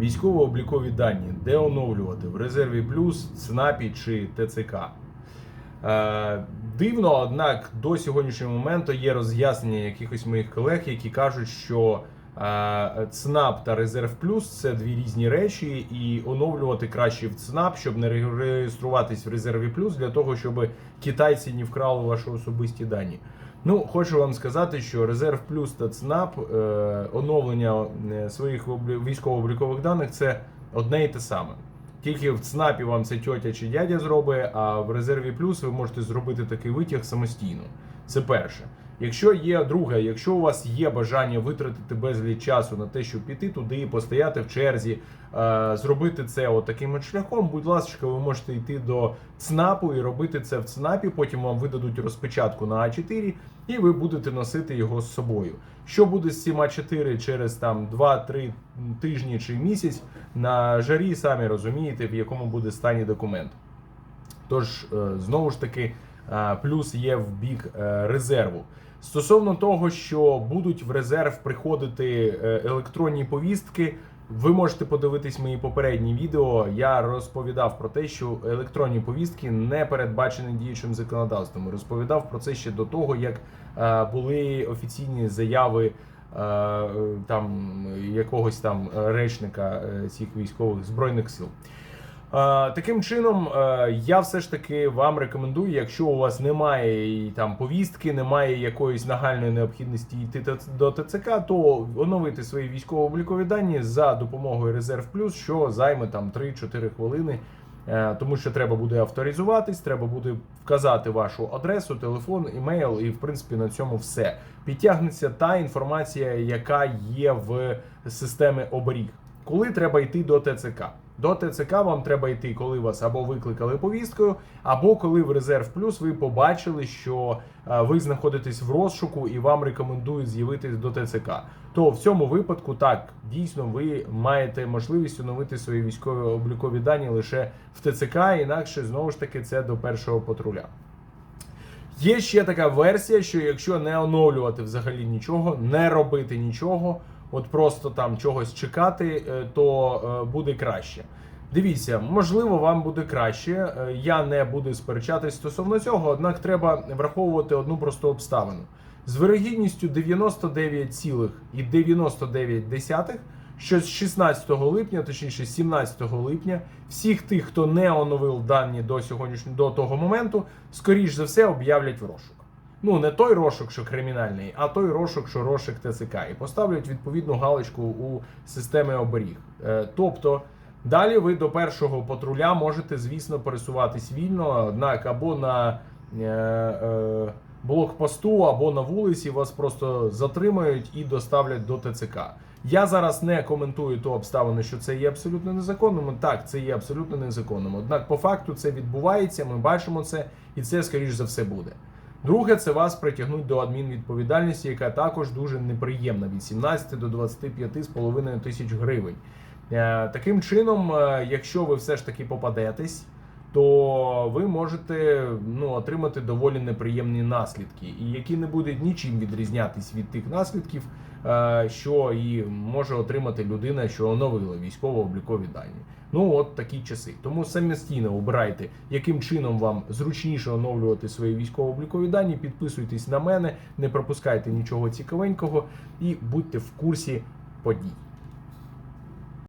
військово-облікові дані, де оновлювати в резерві плюс, ЦНАПі чи ТЦК. Е, Дивно, однак до сьогоднішнього моменту є роз'яснення якихось моїх колег, які кажуть, що е, ЦНАП та Резерв Плюс це дві різні речі, і оновлювати краще в ЦНАП, щоб не ре- реєструватись в резерві плюс, для того, щоб китайці не вкрали ваші особисті дані. Ну, хочу вам сказати, що Резерв Плюс та ЦНАП е, оновлення е, своїх військово-облікових даних це одне і те саме. Тільки в ЦНАПі вам це тьотя чи дядя зробить, а в резерві плюс ви можете зробити такий витяг самостійно. Це перше. Якщо є друге, якщо у вас є бажання витратити безліч часу на те, щоб піти туди, постояти в черзі, е, зробити це от таким шляхом, будь ласка, ви можете йти до ЦНАПу і робити це в ЦНАПі. Потім вам видадуть розпечатку на А4, і ви будете носити його з собою. Що буде з цим А4 через там 2-3 тижні чи місяць на жарі, самі розумієте, в якому буде стані документ. Тож, е, знову ж таки, плюс є в бік е, резерву. Стосовно того, що будуть в резерв приходити е, електронні повістки, ви можете подивитись мої попередні відео. Я розповідав про те, що електронні повістки не передбачені діючим законодавством. Розповідав про це ще до того, як е, були офіційні заяви там якогось там речника цих військових збройних сил. Е, Таким чином, е, я все ж таки вам рекомендую, якщо у вас немає там повістки, немає якоїсь нагальної необхідності йти до ТЦК, то оновити свої військово-облікові дані за допомогою Резерв Плюс, що займе там 3-4 хвилини. Е, Тому що треба буде авторизуватись, треба буде вказати вашу адресу, телефон, імейл, і в принципі на цьому все. Підтягнеться та інформація, яка є в системі оберіг. Коли треба йти до ТЦК? До ТЦК вам треба йти, коли вас або викликали повісткою, або коли в резерв плюс ви побачили, що е, ви знаходитесь в розшуку і вам рекомендують з'явитись до ТЦК. То в цьому випадку так дійсно ви маєте можливість оновити свої військові облікові дані лише в ТЦК, інакше знову ж таки це до першого патруля. Є ще така версія, що якщо не оновлювати взагалі нічого, не робити нічого, от просто там чогось чекати, е, то е, буде краще. Дивіться, можливо, вам буде краще. е, Я не буду сперечатись стосовно цього, однак треба враховувати одну просту обставину. З вирогідністю 99,99, що з 16 липня, точніше 17 липня, всіх тих, хто не оновив дані до сьогоднішнього до того моменту, скоріш за все об'являть в розшук. Ну, не той розшук, що кримінальний, а той розшук, що розшук ТЦК, і поставлять відповідну галочку у системі оберіг. Е, тобто. Далі ви до першого патруля можете, звісно, пересуватись вільно, однак або на е, е, блокпосту, або на вулиці вас просто затримають і доставлять до ТЦК. Я зараз не коментую ту обставину, що це є абсолютно незаконним. Так, це є абсолютно незаконним. Однак, по факту, це відбувається, ми бачимо це, і це, скоріш за все, буде. Друге, це вас притягнуть до адмінвідповідальності, яка також дуже неприємна від 17 до 25,5 тисяч гривень. Е, Таким чином, е, якщо ви все ж таки попадетесь, то ви можете ну, отримати доволі неприємні наслідки, і які не будуть нічим відрізнятись від тих наслідків, е, що і може отримати людина, що оновила військово-облікові дані. Ну от такі часи. Тому самостійно обирайте, яким чином вам зручніше оновлювати свої військово-облікові дані. Підписуйтесь на мене, не пропускайте нічого цікавенького і будьте в курсі подій.